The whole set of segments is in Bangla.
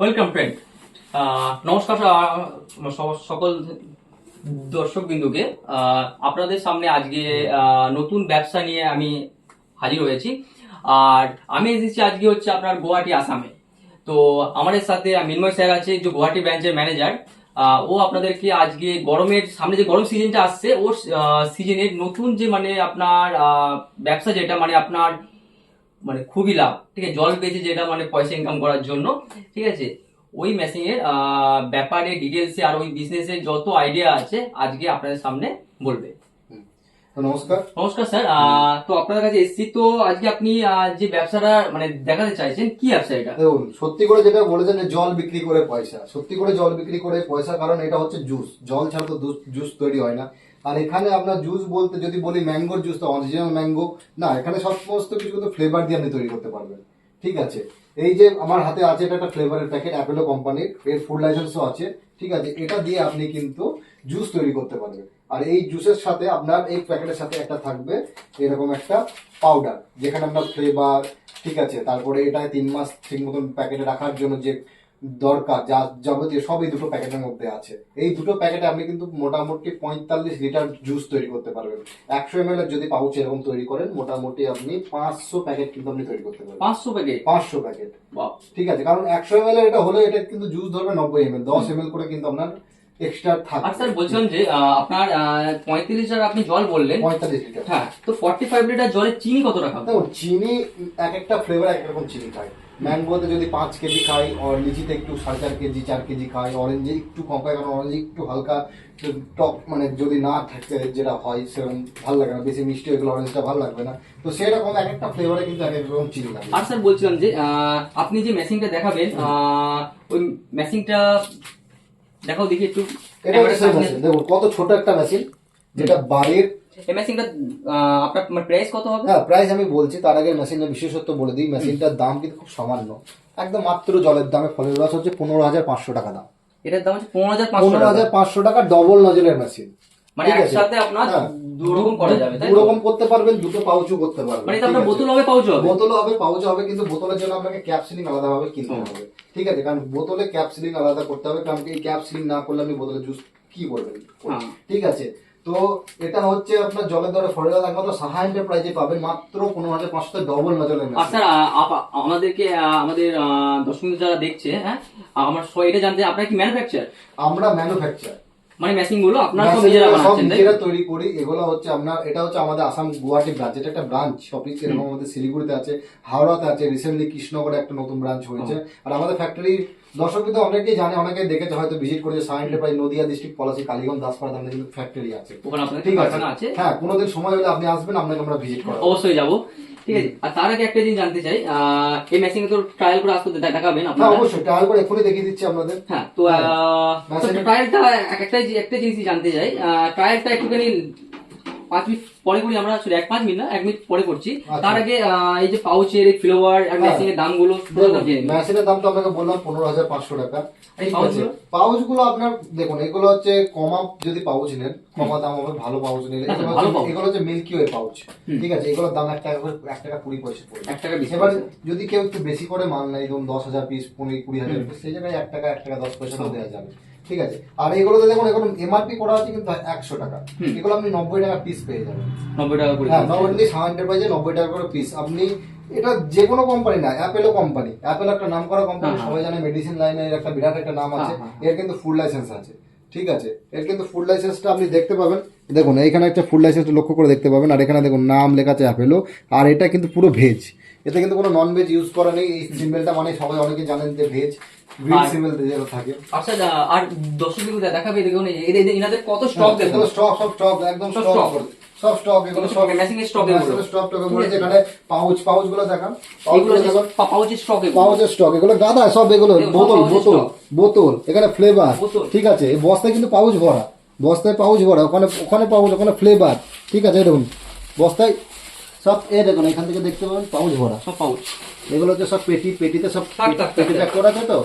ওয়েলকাম ফ্রেন্ড নমস্কার সকল দর্শক বিন্দুকে। আপনাদের সামনে আজকে নতুন ব্যবসা নিয়ে আমি হাজির হয়েছি। আর আমি এসেছি আজকে হচ্ছে আপনার গুয়াহাটি, আসামে। তো আমাদের সাথে মিনময় স্যার আছে, যে গুয়াহাটি ব্রাঞ্চের ম্যানেজার। ও আপনাদেরকে আজকে গরমের, সামনে যে গরম সিজনটা আসছে, ওর সিজনের নতুন যে মানে আপনার ব্যবসা যেটা মানে আপনার মানে খুবই লাভ, ঠিক আছে? জল বেঁচে যেটা মানে পয়সা ইনকাম করার জন্য, ঠিক আছে? ওই মেশিনের ব্যাপারে ডিটেলসে আর ওই বিজনেসের যত আইডিয়া আছে, আজকে আপনাদের সামনে বলবে। নমস্কার। নমস্কার স্যার। তো আপনার কাছে এসেছি তো আজকে আপনি যে ব্যবসাটা মানে দেখাতে চাইছেন কি ব্যবসা এটা? দেখুন সত্যি করে যেটা বলেছেন যে জল বিক্রি করে পয়সা। সত্যি করে জল বিক্রি করে পয়সা কারণ এটা হচ্ছে জুস। জল ছাড়া তো জুস তৈরি হয় না। আর এখানে আপনার জুস বলতে যদি বলি ম্যাঙ্গোর জুস তো অরিজিনাল ম্যাঙ্গো না এখানে সব সমস্ত কিছু কিন্তু ফ্লেভার দিয়ে আপনি তৈরি করতে পারবেন। ঠিক আছে? এই যে আমার হাতে আছে এটা একটা ফ্লেভারের প্যাকেট অ্যাপেলো কোম্পানির এর ফুড লাইসেন্সও আছে। ঠিক আছে? এটা দিয়ে আপনি কিন্তু জুস তৈরি করতে পারবেন আর এই জুসের সাথে আপনার এই প্যাকেটের সাথে একটা থাকবে এরকম একটা পাউডার যেখানে আপনার ফ্লেভার ঠিক আছে। তারপরে এটা তিন মাস ঠিক মতন প্যাকেটে রাখার জন্য যে দরকার যা যাবতীয় সব এই দুটো প্যাকেটের মধ্যে আছে। এই দুটো প্যাকেটে আপনি কিন্তু মোটামুটি পঁয়তাল্লিশ লিটার জুস তৈরি করতে পারবেন। একশো এম এর যদি পাউচ এরকম তৈরি করেন মোটামুটি আপনি পাঁচশো প্যাকেট কিন্তু আপনি তৈরি করতে পারবেন। পাঁচশো প্যাকেট? পাঁচশো প্যাকেট। ঠিক আছে কারণ একশো এম এল এটা হলে এটা কিন্তু জুস ধরবে নব্বই এম এল দশ এম এল করে কিন্তু আপনার এক্সট্রা আর স্যার বলছিলাম যে আপনার পঁয়ত্রিশ লিটার আপনি জল বললেন। পঁয়তাল্লিশ লিটার। হ্যাঁ তো ফর্টি ফাইভ লিটার জলে চিনি কত রাখা দেখুন চিনি এক একটা ফ্লেভার এক রকম চিনি খায়। ম্যাঙ্গোতে যদি পাঁচ কেজি খাই আর লিচিতে একটু সাড়ে চার কেজি চার কেজি খাই অরেঞ্জে একটু কম খাই কারণ অরেঞ্জে একটু হালকা টক মানে যদি না থাকে যেটা হয় সেরকম ভালো লাগে না। বেশি মিষ্টি হয়ে গেলে অরেঞ্জটা ভালো লাগবে না। তো সেরকম এক একটা ফ্লেভারে কিন্তু এক এক রকম চিনি লাগে। আর স্যার বলছিলাম যে আপনি যে মেশিনটা দেখাবেন ওই মেশিনটা দেখাও দেখি একটু। এটা হচ্ছে মেশিন দেখুন কত ছোট একটা মেশিন যেটা বাড়ির এই মেশিনটা আপনার প্রাইস কত হবে? হ্যাঁ প্রাইস আমি বলছি তার আগে মেশিনের বিশেষত্ব বলে দিই। মেশিনটার দাম কিন্তু খুব সামান্য। একদম মাত্র জলের দামে ফলের রস হচ্ছে পনেরো হাজার পাঁচশো টাকা দাম। এটার দাম হচ্ছে পনেরো হাজার পনেরো হাজার পাঁচশো টাকা ডবল নজলের মেশিন মানে একসাথে আপনার। দু রকম করা যাবে তাই দু রকম করতে পারবেন দুটো পাউচও করতে পারবেন মানে আপনার বোতল হবে পাউচ হবে? বোতল হবে পাউচ হবে কিন্তু বোতলের জন্য আপনাকে ক্যাপ সিলিং আলাদা ভাবে কিনতে হবে ঠিক আছে? কারণ বোতলে আলাদা করতে হবে কারণ এই না করলে আপনি বোতলে জুস কি হ্যাঁ। ঠিক আছে? তো এটা হচ্ছে আপনার জলের দরে ফরিদাদ একমাত্র সাহা এন্টারপ্রাইজে পাবেন মাত্র পনেরো হাজার পাঁচশো ডবল মেশিন স্যার আমাদেরকে আমাদের দর্শক যারা দেখছে হ্যাঁ আমার এটা জানতে আপনার কি ম্যানুফ্যাকচার আমরা ম্যানুফ্যাকচার মানে গুলো আপনার সব নিজেরা বানাচ্ছেন নিজেরা তৈরি করি। এগুলো হচ্ছে আপনার এটা হচ্ছে আমাদের আসাম গুয়াহাটি ব্রাঞ্চ এটা একটা ব্রাঞ্চ এরকম আমাদের শিলিগুড়িতে আছে হাওড়াতে আছে রিসেন্টলি কৃষ্ণগড়ে একটা নতুন ব্রাঞ্চ হয়েছে। আর আমাদের ফ্যাক্টরি দর্শক কিন্তু অনেকেই জানে অনেকে দেখেছে হয়তো ভিজিট করেছে সাইন্ট প্রায় নদিয়া ডিস্ট্রিক্ট পলাশি কালীগঞ্জ দাসপাড়া আমাদের কিন্তু ফ্যাক্টরি আছে। ওখানে আপনাদের ঠিক আছে। হ্যাঁ কোনোদিন সময় হলে আপনি আসবেন আপনাকে আমরা ভিজিট করাবো। অবশ্যই যাব। ঠিক আছে আর তার আগে একটা জিনিস জানতে চাই আহ, এই মেশিন তো ট্রায়াল করে আসতে দেখাবেন হ্যাঁ আপনারা অবশ্যই ট্রায়াল করে এখনই দেখিয়ে দিচ্ছি আপনাদের হ্যাঁ তো হ্যাঁ। ট্রায়ালটা একটা জি- একটা জিনিসই জানতে চাই ট্রায়ালটা একটুখানি পাঁচ মিনিট পরে করি আমরা এক পাঁচ মিনিট না এক মিনিট পরে করছি। আচ্ছা। তার আগে এই যে পাউচের এই আর হ্যাঁ। দামগুলো। মেশিনের দাম তো আপনাকে বললাম পনেরো হাজার পাঁচশো টাকা। এই ঠিক আছে। পাউচগুলো আপনার দেখুন এগুলো হচ্ছে কমা যদি পাউচ নেন কমা দাম হবে ভালো পাউচ নিলে। আচ্ছা, এগুলো হচ্ছে- মিল্কি ওয়ে পাউচ ঠিক আছে এগুলোর দাম এক টাকা করে এক টাকা কুড়ি পয়সা পড়বে। এক টাকা এবার যদি কেউ একটু বেশি করে মাল নেয় ধরুন দশ হাজার পিস পনেরো কুড়ি হাজার পিস সেই জায়গায় এক টাকা এক টাকা দশ পয়সা দেওয়া যাবে। ঠিক আছে। আর এগুলোতে দেখুন এখন এমআরপি করা আছে কিন্তু একশো টাকা। এগুলো আপনি নব্বই টাকা পিস পেয়ে যাবেন। নব্বই টাকা করে হ্যাঁ। নর্মালি সাহা এন্টারপ্রাইজে নব্বই টাকা করে পিস আপনি এটা যে কোনো কোম্পানি না অ্যাপেলও কোম্পানি অ্যাপেল একটা নাম করা কোম্পানি হ্যাঁ, সবাই জানে মেডিসিন লাইনের একটা বিরাট একটা নাম আছে। হ্যাঁ, এর কিন্তু ফুল লাইসেন্স আছে। ঠিক আছে? এর কিন্তু ফুল লাইসেন্সটা আপনি দেখতে পাবেন। দেখুন এখানে একটা ফুল লাইসেন্স লক্ষ্য করে দেখতে পাবেন। আর এখানে দেখুন নাম লেখা আছে অ্যাপেলো আর এটা কিন্তু পুরো ভেজ এতে কিন্তু কোনো নন ভেজ ইউজ করা নেই। এই সিম্বলটা মানে সবাই অনেকে জানেন যে ভেজ গ্রিন সিম্বল যেটা থাকে। আচ্ছা আর দর্শক বিন্দু দেখাবে দেখুন এদের এদের- এনাদের কত স্টক দেখুন এগুলো স্টক সব স্টক একদম সব স্টক সব স্টক এগুলো সব মেশিং স্টক এগুলো। স্টক টক বলেছে এখানে পাউচ পাউচগুলো দেখান। এগুলো পাউচগুলো পাউচের স্টক এগুলো। পাউচের স্টক এগুলো গাদা সব এগুলো। এগুলো বোতল বোতল বোতল। এখানে ফ্লেভার ঠিক আছে। এই বস্তায় কিন্তু পাউচ ভরা। বস্তায় পাউচ ভরা। ওখানে ওখানে পাউচ ওখানে ফ্লেভার ঠিক আছে এই দেখুন। বস্তায় সব এ দেখুন এখান থেকে দেখতে পাবেন পাউচ ভরা। সব পাউচ। এগুলো হচ্ছে সব পেটি পেটিতে সব পেটি প্যাক করা আছে তো?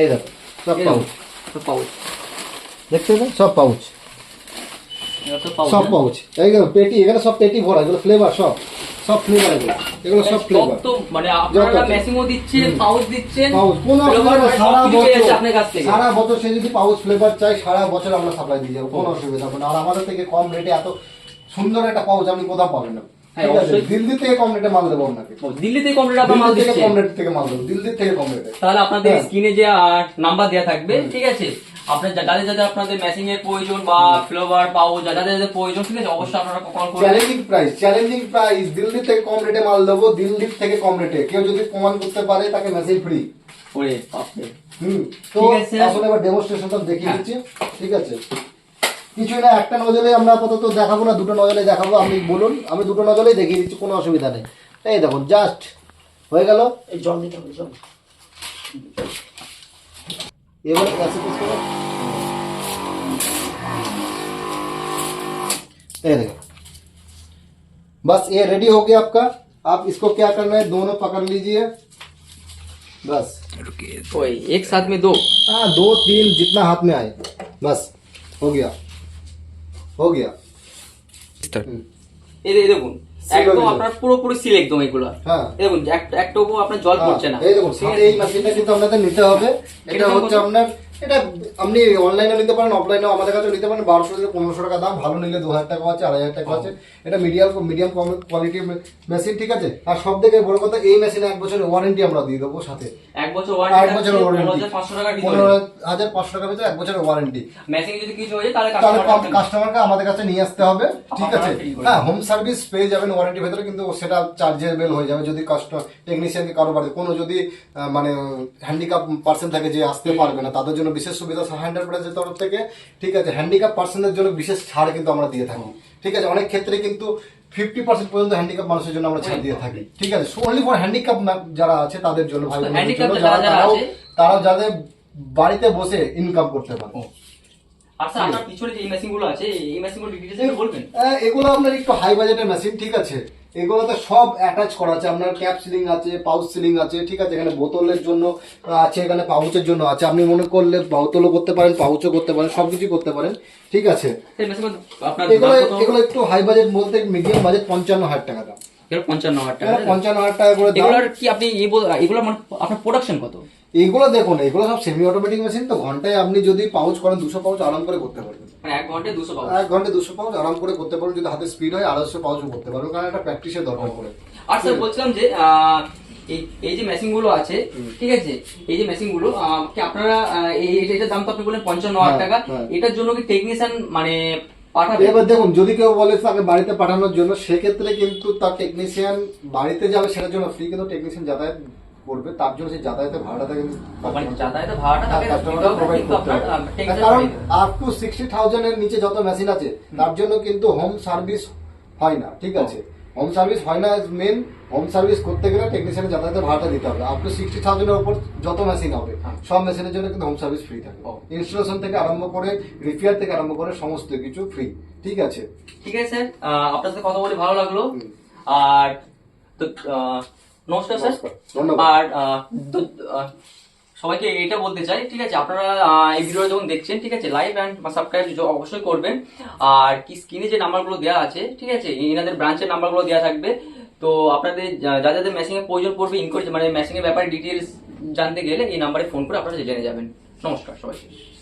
এই দেখো সব পাউচ। সব পাউচ। দেখতে পাবেন? সব পাউচ। সব পাউচ সব? এই দেখো পেটি এখানে সব পেটি ভরা এগুলো ফ্লেভার সব। সব ফ্লেভার এগুলো। এগুলো সব ফ্লেভার তো মানে আপনারা দিচ্ছেন পাউচ দিচ্ছেন পাউচ। কোনো অসুবিধা সারা বছর আপনার কাছ থেকে। সারা বছর সে যদি পাউচ ফ্লেভার চাই সারা বছর আমরা সাপ্লাই দিয়ে যাব কোনো অসুবিধা হবে না। আর আমাদের থেকে কম রেটে এত সুন্দর একটা পাউচ আপনি কোথাও পাবেন না। হ্যাঁ। দিল্লি থেকে কম রেটে মাল দেবো আপনাকে। ও, দিল্লিতে কম রেট আপনার মাল থেকে কম রেট থেকে মাল দেবো দিল্লি থেকে কম রেটে। তাহলে আপনাদের হ্যাঁ। স্ক্রিনে যে নাম্বার দেওয়া থাকবে ঠিক আছে? আপনার যাদের যাদের আপনাদের এর প্রয়োজন বা ফ্লেভার পাও যাদের যাদের প্রয়োজন ঠিক আছে? অবশ্যই আপনারা call challenging price challenging price Delhi থেকে কম রেটে মাল দেবো থেকে কম রেটে। কেউ যদি প্রমাণ করতে পারে তাকে মেসেজ ফ্রি ওরে বাপরে। হুম তো ঠিক আসলে এবার ডেমনস্ট্রেশনটা দেখিয়ে হ্যাঁ। দিচ্ছি ঠিক আছে? কিছুই না একটা নজলে আমরা আপাতত দেখাবো না দুটো নজলে দেখাবো আপনি বলুন আমি দুটো নজলেই দেখিয়ে দিচ্ছি কোনো অসুবিধা নেই এই দেখুন জাস্ট হয়ে গেল এই জল দিতে হবে জল এবার ऐसे कुछ करो ये देखो बस ये रेडी हो गया आपका आप इसको क्या करना है दोनों पकड़ लीजिए बस ওই এক সাথ মে দো हाँ दो तीन जितना हाथ में आए बस हो गया हो गया हम्म, এই যে- এই দেখুন Seal একদম হয়ে গেল। আপনার পুরোপুরি সিল একদম এগুলো হ্যাঁ এই দেখুন এক- একটুকু আপনার জল পড়ছে না এই দেখুন ঠিক সাথে আছে? এই মেশিনটা কিন্তু আপনাদের নিতে হবে এটা এটা হচ্ছে কত? আপনার এটা আপনি অনলাইনে নিতে পারেন অফলাইনেও আমাদের কাছে নিতে পারেন। বারোশো থেকে পনেরোশো টাকা দাম ভালো নিলে দু হাজার টাকা আছে আড়াই হাজার টাকা আছে। এটা মিডিয়াম মিডিয়াম কোয়ালিটির মেশিন ঠিক আছে? আর সব থেকে বড় কথা এই মেশিনে এক বছরের ওয়ারেন্টি আমরা দিয়ে দেবো সাথে। এক বছর এক ওয়ারেন্টি বছরের ওয়ারেন্টি পনেরো হাজার পাঁচশো টাকার ভিতরে এক বছরের ওয়ারেন্টি মেশিং যদি কিছু হয়ে তাহলে কাস্টমারকে আমাদের কাছে নিয়ে আসতে হবে ঠিক আছে? হ্যাঁ হোম সার্ভিস পেয়ে যাবেন ওয়ারেন্টি ভেতরে কিন্তু সেটা চার্জেবল হয়ে যাবে যদি কাস্টমার টেকনিশিয়ানকে কারও বাড়ি কোনো যদি মানে হ্যান্ডিক্যাপ পার্সন থাকে যে আসতে পারবে না তাদের জন্য বিশেষ সুবিধা হ্যান্ডেল প্রাইসের তরফ থেকে ঠিক আছে হ্যান্ডিক্যাপ পার্সনদের জন্য বিশেষ ছাড় কিন্তু আমরা দিয়ে থাকি। ঠিক আছে অনেক ক্ষেত্রে কিন্তু ফিফটি পার্সেন্ট পর্যন্ত হ্যান্ডিক্যাপ মানুষের জন্য আমরা ছাড় দিয়ে থাকি। ঠিক আছে অনলি ফর হ্যান্ডিক্যাপ যারা আছে তাদের জন্য ভাই জন্য, তারাও যাদের বাড়িতে বসে ইনকাম করতে পারে। আর আপনার পিছনে যে এই আছে এই মেশিনগুলো বলবেন? এগুলো আপনার একটু হাই বাজেটের মেশিন ঠিক আছে? এগুলোতে সব অ্যাটাচ করা আছে। আপনার ক্যাপ সিলিং আছে পাউচ সিলিং আছে ঠিক আছে? এখানে বোতলের জন্য আছে এখানে পাউচের জন্য আছে। আপনি মনে করলে বোতলও করতে পারেন পাউচও করতে পারেন সবকিছু করতে পারেন ঠিক আছে? আপনার এগুলো এগুলো একটু হাই বাজেট বলতে মিডিয়াম বাজেট পঞ্চান্ন হাজার টাকা দাম। পঞ্চান্ন হাজার টাকা পঞ্চান্ন হাজার টাকা করে এগুলোর কি আপনি এগুলো মানে আপনার প্রোডাকশন কত? এগুলো দেখুন এগুলো সব সেমি অটোমেটিক মেশিন তো ঘন্টায় আপনি যদি পাউচ করেন দুশো পাউচ আরাম করে করতে পারবেন। মানে এক ঘন্টায় দুশো পাবো এক ঘন্টায় দুশো পাউচ আরাম করে করতে পারবেন যদি হাতে স্পিড হয় আড়াইশো পাউচও করতে পারবেন কারণ একটা প্র্যাকটিসের দরকার পড়ে। আর স্যার বলছিলাম যে এই যে মেশিনগুলো আছে ঠিক আছে? এই যে মেশিনগুলো কি আপনারা এই এটার দাম তো আপনি বললেন পঞ্চান্ন হাজার হ্যাঁ, টাকা। হ্যাঁ। এটার জন্য কি টেকনিশিয়ান মানে পাঠাবে? এবার দেখুন যদি কেউ বলে তাকে বাড়িতে পাঠানোর জন্য সেক্ষেত্রে কিন্তু তার টেকনিশিয়ান বাড়িতে যাবে সেটার জন্য ফ্রি কিন্তু টেকনিশিয়ান যাতায়াত করবে তার জন্য সেই যাতায়াতের ভাড়াটা কিন্তু মানে যাতায়াতের ভাড়াটা তাকে দিতে কাস্টমারকে হবে, প্রোভাইড করতে হবে। কারণ আপ টু সিক্সটি থাউজেন্ডের নিচে যত মেশিন আছে তার জন্য কিন্তু হোম সার্ভিস হয় না ঠিক আছে? হোম সার্ভিস হয় না মেন হোম সার্ভিস করতে গেলে টেকনিশিয়ানের যাতায়াতের ভাড়াটা দিতে হবে। আপ টু সিক্সটি থাউজেন্ডের উপর যত মেশিন হবে সব মেশিনের জন্য কিন্তু হোম সার্ভিস ফ্রি থাকে। ইনস্টলেশন থেকে আরম্ভ করে রিপেয়ার থেকে আরম্ভ করে সমস্ত কিছু ফ্রি ঠিক আছে? ঠিক আছে স্যার আপনার সাথে কথা বলে ভালো লাগল। আর তো নমস্কার স্যার। আর সবাইকে এটা বলতে চাই ঠিক আছে? আপনারা এই ভিডিওটা যখন দেখছেন ঠিক আছে লাইক অ্যান্ড সাবস্ক্রাইব অবশ্যই করবেন। আর কি স্ক্রিনে যে নাম্বারগুলো দেওয়া আছে ঠিক আছে এনাদের ব্রাঞ্চের নাম্বারগুলো দেওয়া থাকবে। তো আপনাদের যা- যাদের মেশিনের প্রয়োজন পড়বে ইনকোয়ারি মানে মেশিনের ব্যাপারে ডিটেলস জানতে গেলে এই নাম্বারে ফোন করে আপনারা জেনে যাবেন। নমস্কার সবাইকে।